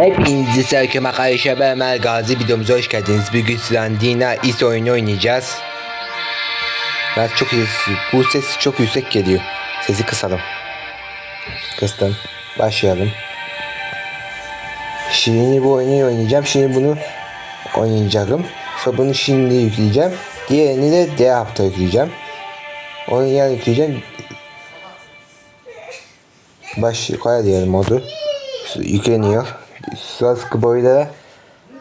Hepinizi Serkim Arkadaşlar ben Ömer Gazi videomuza hoş geldiniz. Bugün sizden Dina is oyunu oynayacağız. Ben çok bu ses çok yüksek geliyor. Sesi kısalım. Kıstım. Başlayalım. Şimdi bu oyunu oynayacağım. Şimdi bunu oynayacağım. Sonra bunu şimdi yükleyeceğim. Diğerini de diğer hafta yükleyeceğim. Onu yarın yükleyeceğim. Baş yukarı diyelim modu. Yükleniyor. Sıraskı boyları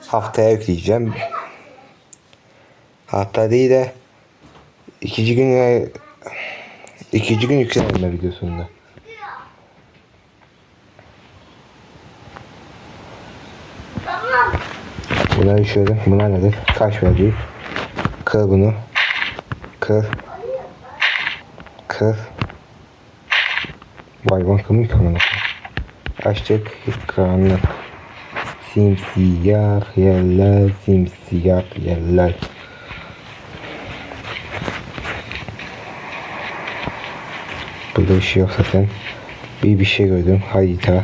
haftaya yükleyeceğim. Hatta değil de ikinci gün ikinci gün yüklenme videosunda. Bunları şöyle, bunlar nedir? Kaç verdi? Kır bunu. Kır. Kır. Ki amına koyayım. Açtık karanlık. Simsiyah yerler, simsiyah yerler. Burada bir şey yok zaten. Bir bir şey gördüm. Harita.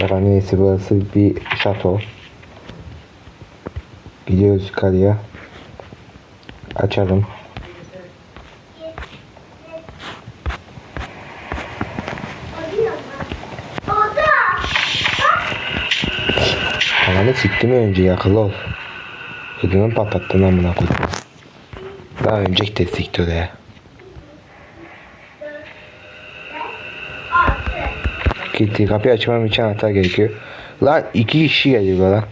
Daha neyse burası bir şato. Gidiyoruz yukarıya. Açalım. Ananı siktim önce yakıl ol. Hıdını patlattın amına koydum. Daha önce de sikti oraya. Gitti kapıyı açmam için anahtar gerekiyor. Lan iki kişi geliyor lan.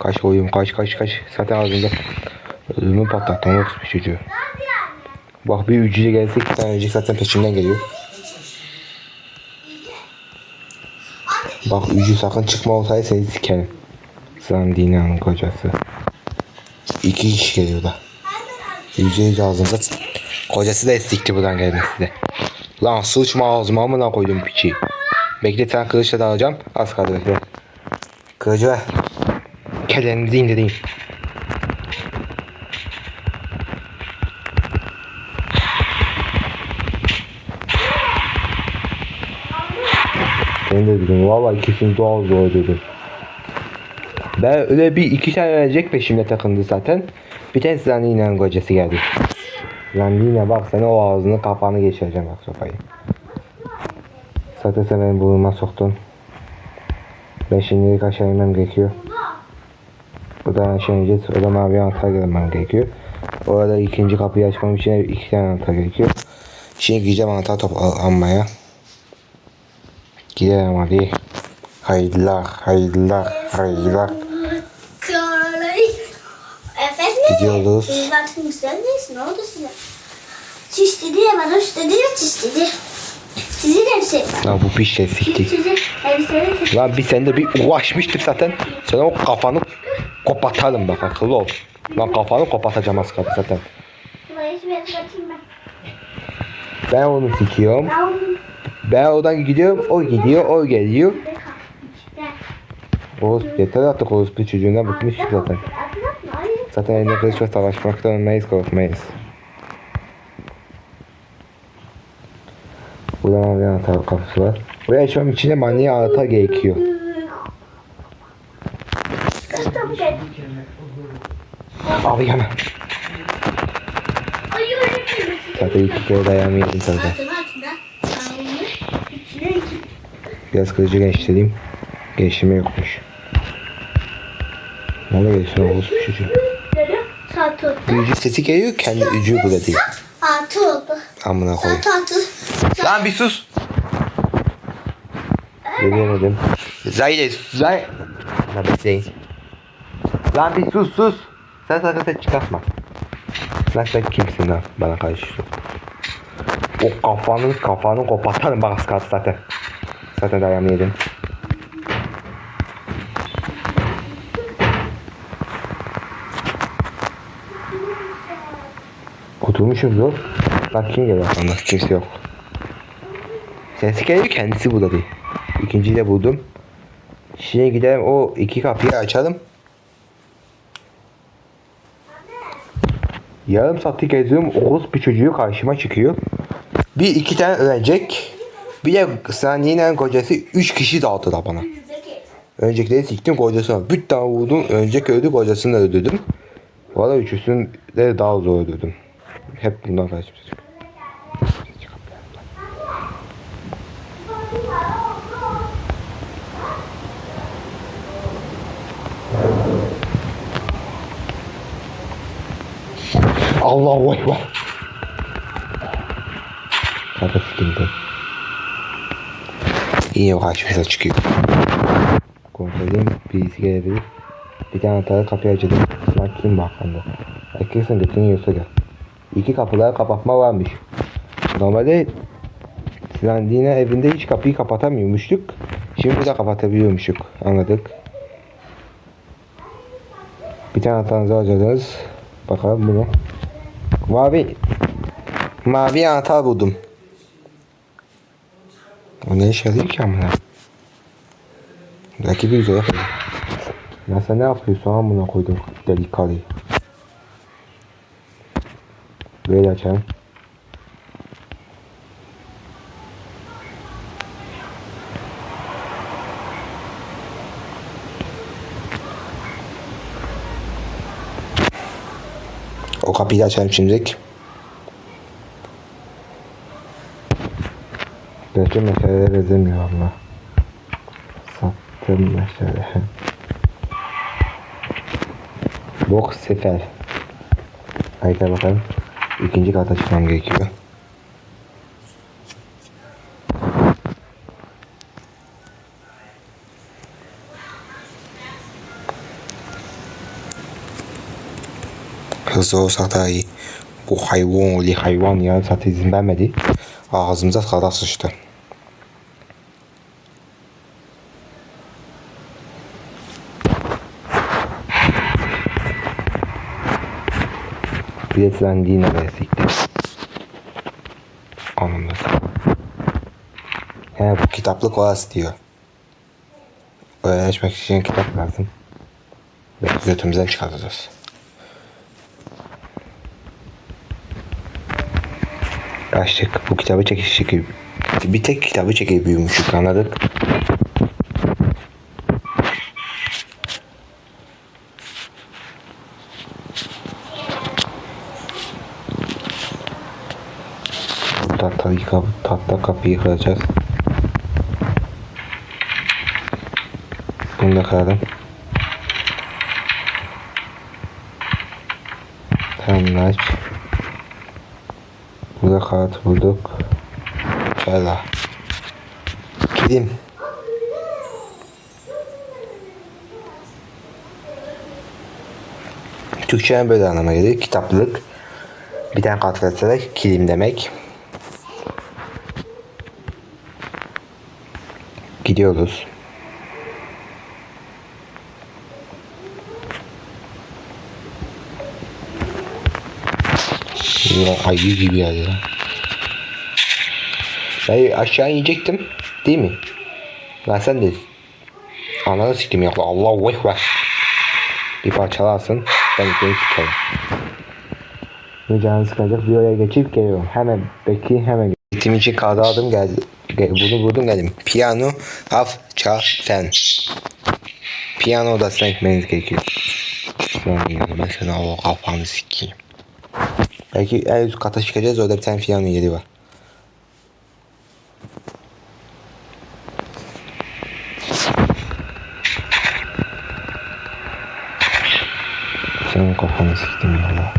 Kaç oyun kaç kaç kaç. Zaten ağzında. Ödümü patlattım yok bir çocuğu. Bak bir ücüce gelse iki tane ölecek zaten peşinden geliyor. Bak ücü sakın çıkma olsaydı seni sikerim. Sen Dina'nın kocası. İki kişi geliyor da. Yüzde yüz ağzında. Kocası da estikti buradan gelmesi de. Lan sıçma ağzıma amına koydum piçi. Bekle sen kılıçla da alacağım. Az kaldı bekle. Kılıcı ver. Kellerinizi indireyim. Ben de dedim valla ikisini doğal zor dedim. Ben öyle bir iki tane ölecek peşimde takındı zaten. Bir tane Zanina kocası geldi. Zanina bak sana o ağzını kafanı geçireceğim bak sopayı. Zaten sen beni burnuma soktun. Ben şimdi aşağı inmem gerekiyor. Buradan aşağı ineceğiz. O da mavi anahtar gelmem gerekiyor. Orada ikinci kapıyı açmam için iki tane anahtar gerekiyor. Şimdi gideceğim anahtar top al almaya. Gidelim hadi. Hayırlar, hayırlar, hayırlar. Gidiyoruz. Siz baktın güzeldeyiz. Ne oldu size? Çiş dedi ya bana üst dedi ya çiş dedi. Sizin elbise. Lan bu piş şey siktik. Lan biz sende bir uğraşmıştık zaten. Sen o kafanı kopatalım bak akıllı ol. Lan kafanı kopatacağım az kaldı zaten. Bir ben. Onu sikiyorum. Ben oradan gidiyorum. O gidiyor. O geliyor. bir. Oğuz yeter artık Oğuz bir çocuğundan bıkmıştık zaten. Zaten elinde kılıç ve savaşmaktan ölmeyiz korkmayız. Buradan bir anahtar kapısı var. Buraya açmam için de maniye anahtar gerekiyor. Abi hemen. Zaten iki kere dayanımı yedim zaten. Biraz kılıcı genişleteyim. Genişleme yokmuş. Ne oluyor gelişme Oğuz bir oldu. Büyücü sesi geliyor kendi ücü burada değil. Altı oldu. Amına koyayım. Saat altı. Lan bir sus. Söyleyemedim. Zahide Zahide. Lan bekleyin. Lan bir sus sus. Sen sakın ses çıkartma. Lan sen kimsin lan bana karşı sus. O kafanı kafanı kopartalım bak az kaldı zaten. Zaten dayanı zor. Bak kim geliyor arkamda? Kimse yok. Sesi geliyor kendisi burada değil. İkinciyi de buldum. Şimdi gidelim o iki kapıyı açalım. Yarım saatlik geziyorum. Oğuz bir çocuğu karşıma çıkıyor. Bir iki tane ölecek. Bir de Sandi'nin kocası 3 kişi dağıttılar bana. Öncekileri siktim kocasına. Bir tane vurdum. Önceki öldü kocasını da öldürdüm. Valla üçüsünü de daha zor öldürdüm. Hep bundan kaçmış. Allahu Ekber. Kanka sıkıntı. Yine karşımıza çıkıyor. Kontrolüm birisi gelebilir. Bir tane anahtarı kapıyı açalım. Lan kim bakanda? Erkeksin götünü yiyorsa gel. İki kapıları kapatma varmış. Normalde Silandine evinde hiç kapıyı kapatamıyormuştuk. Şimdi de kapatabiliyormuşuk. Anladık. Bir tane anahtarınızı alacağız. Bakalım bu ne? Mavi. Mavi anahtar buldum. O ne işe yarıyor ki amına? Rakibi güzel yapıyor. Ya sen ne yapıyorsun amına koydum deli Böyle açalım. O kapıyı da açalım şimdilik. Bütün meseleler ezemiyor Allah. Sattım mesele. Bok sefer. Haydi bakalım. İkinci kata çıkmam gerekiyor. Hızlı olsak daha iyi. Bu hayvan oli hayvan ya zaten izin vermedi. Ağzımıza kadar sıçtı. Biletlendiği nereye sikti? Anladım. He bu kitaplık orası diyor. Öğrenmek için kitap lazım. Ve götümüzden çıkartacağız. Açtık. Bu kitabı çekiş çekip bir tek kitabı çekip büyümüşük anladık. Tahta, kapı, tahta kapıyı kıracağız. Bunu da kıralım. Tamam aç. Burada kağıt bulduk. Şöyle. Gideyim. Türkçe'nin böyle anlama gelir. Kitaplık. Bir tane kağıt verseler kilim demek. Gidiyoruz. Ya ayı gibi ya. ya. Ben aşağı inecektim. Değil mi? Lan sen de. Ananı siktim ya. Allahu Ekber. Bir parçalarsın. Ben seni sikerim. Bu canı sıkacak bir oraya geçip geliyorum. Hemen bekleyin hemen. Gittiğim için kağıdı aldım geldi. Bunu buldum geldim. Piyano, af, ça, fen. Piyano odasına gitmeniz gerekiyor. Ben sana o kafanı sikeyim. Belki en üst kata çıkacağız orada bir tane piyano yeri var. Senin kafanı siktim ya.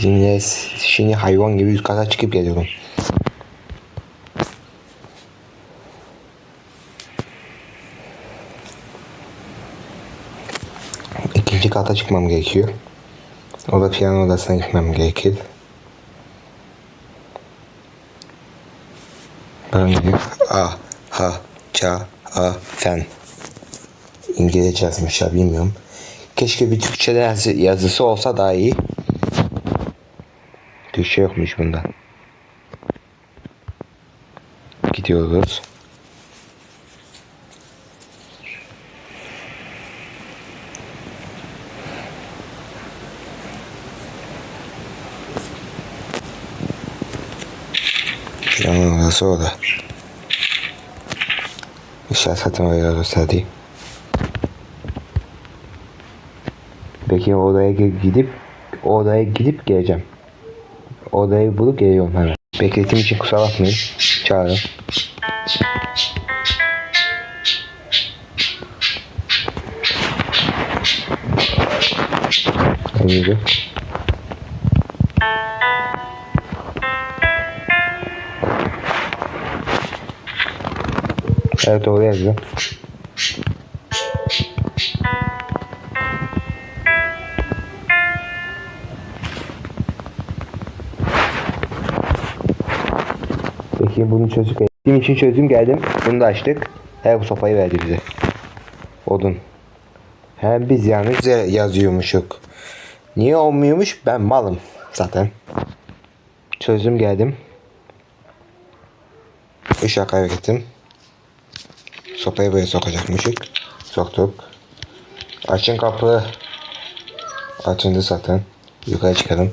Yine şimdi hayvan gibi üst kata çıkıp geliyorum. İkinci kata çıkmam gerekiyor. O da piyano odasına gitmem gerekir. Ben A, ha, ça, a, fen. İngilizce yazmış ya bilmiyorum. Keşke bir Türkçe yazısı olsa daha iyi. Hiçbir şey yokmuş bundan. Gidiyoruz. Planın orası orada. İşler satın alıyoruz hadi. Peki odaya gidip odaya gidip geleceğim. Odayı bulup geliyorum hemen. Bekletim için kusura bakmayın. Çağırın. Neydi? Evet doğru yazdı. Peki bunu çözük Bizim için çözüm geldim. Bunu da açtık. Her bu sopayı verdi bize. Odun. Hem biz yanlış yazıyormuşuk. Niye olmuyormuş? Ben malım zaten. Çözüm geldim. Işığa kaybettim. Sopayı buraya sokacakmışık. Soktuk. Açın kapı. Açıldı zaten. Yukarı çıkalım.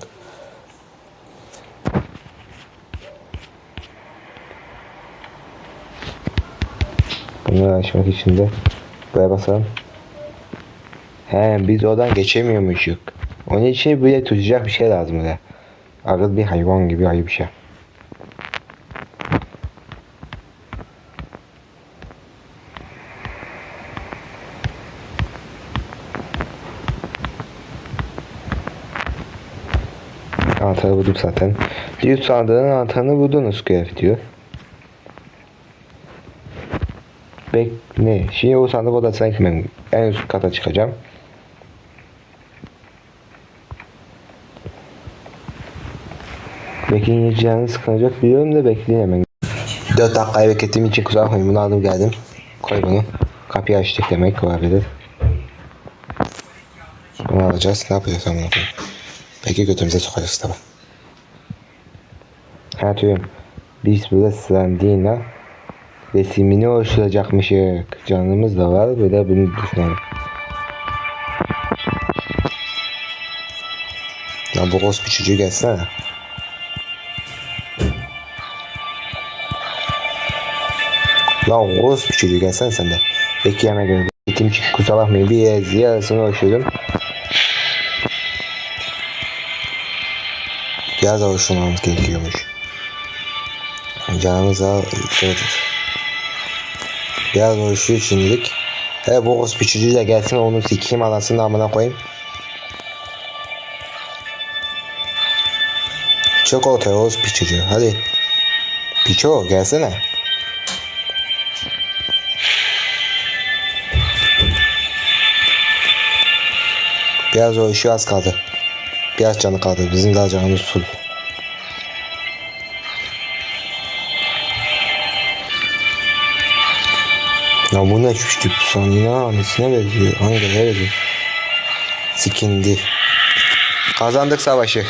Açmak için de buraya basalım. He biz oradan geçemiyormuşuk. Onun için böyle tutacak bir şey lazım öyle. Ağır bir hayvan gibi ayı bir şey. Anahtarı bulduk zaten. Diyor sandığın anahtarını buldunuz görev diyor. Bek ne? Şimdi o sandık odasına gitmem. En üst kata çıkacağım. Bekleyince canı sıkılacak biliyorum da bekleyin hemen. 4 dakikayı beklettiğim için kusura bakmayın bunu aldım geldim. Koy bunu. Kapıyı açtık demek olabilir. Bunu alacağız. Ne yapacağız amına? Peki götümüze sokacağız tabi. Ha diyorum. Biz burada Slandina resimini oluşturacakmışık. Canımız da var. De bunu düşünelim. Lan bu bir çocuğu gelsene. Lan bir çocuğu gelsene sen de. Peki yemek göre. Gittim için kusura bakmayın. Bir yer yarısını oluşturdum. Biraz oluşturmamız gerekiyormuş. Canımız daha yükseltir. Biraz oluşuyor şimdilik. He bu kız piçucuyla gelsin onu sikeyim anasını amına koyayım. Çok ortaya Oğuz piçucu hadi. Piço gelsene. Biraz o işi az kaldı. Biraz canı kaldı. Bizim daha canımız full. Ya bu ne küçük son yine annesine benziyor. Ne benziyor? Sikindi. Kazandık savaşı.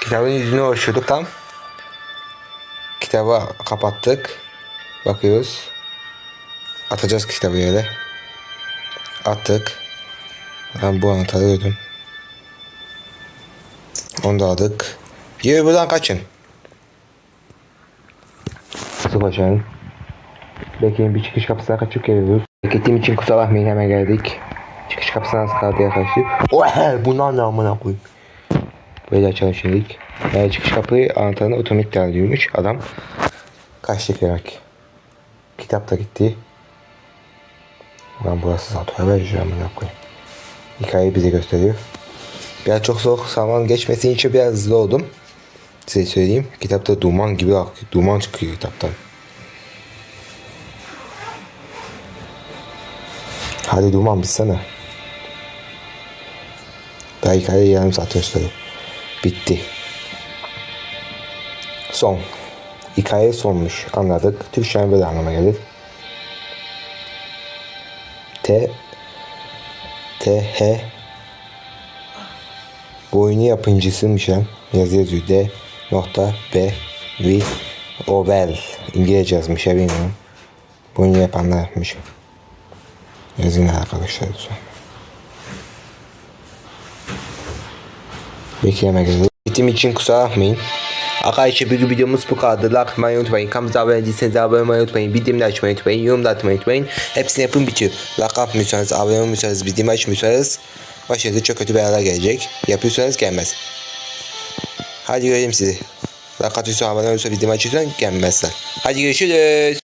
Kitabın yüzünü oluşturduk tam. Kitabı kapattık. Bakıyoruz. Atacağız kitabı yere. Attık. Ben bu anahtarı ödüm. Onu da aldık. Yürü buradan kaçın. Su başarın. Bekleyin bir çıkış kapısına kaçıp geliyoruz. Beklediğim için kusura bakmayın hemen geldik. Çıkış kapısına az kaldı yaklaşık. Ohe bunlar ne amına koyayım. Böyle açalım şimdilik. Yani çıkış kapıyı anahtarını otomatik alıyormuş adam. Kaçtık demek. Kitap da gitti. Ben burası zaten vereceğim amına koyayım. Hikayeyi bize gösteriyor. Biraz çok soğuk zaman geçmesi için biraz hızlı oldum. Size söyleyeyim. Kitapta duman gibi. Duman çıkıyor kitaptan. Hadi duman bitsene. Daha hikaye yarım saat gösteriyor. Bitti. Son. Hikaye sonmuş. Anladık. Türkçe'nin böyle anlama gelir. T T H Bu oyunu yapımcısıymış hem. Yazı yazıyor. D nokta B V Obel. İngilizce yazmış. Bu oyunu yapanlar yapmış. Yazın arkadaşlar lütfen. Bekleme geldi. Bitim için kusura bakmayın. Arkadaşlar bugün videomuz bu kadar. Like atmayı unutmayın. Kanalımıza abone değilseniz abone olmayı unutmayın. Bildirimleri açmayı unutmayın. Yorum da atmayı unutmayın. Hepsini yapın bitiyor. Like atmıyorsanız, abone olmuyorsanız, bildirimi açmıyorsanız başınıza çok kötü belalar gelecek. Yapıyorsanız gelmez. Hadi görelim sizi. Like atıyorsan, abone olursa, bildirimi açıyorsan gelmezler. Hadi görüşürüz.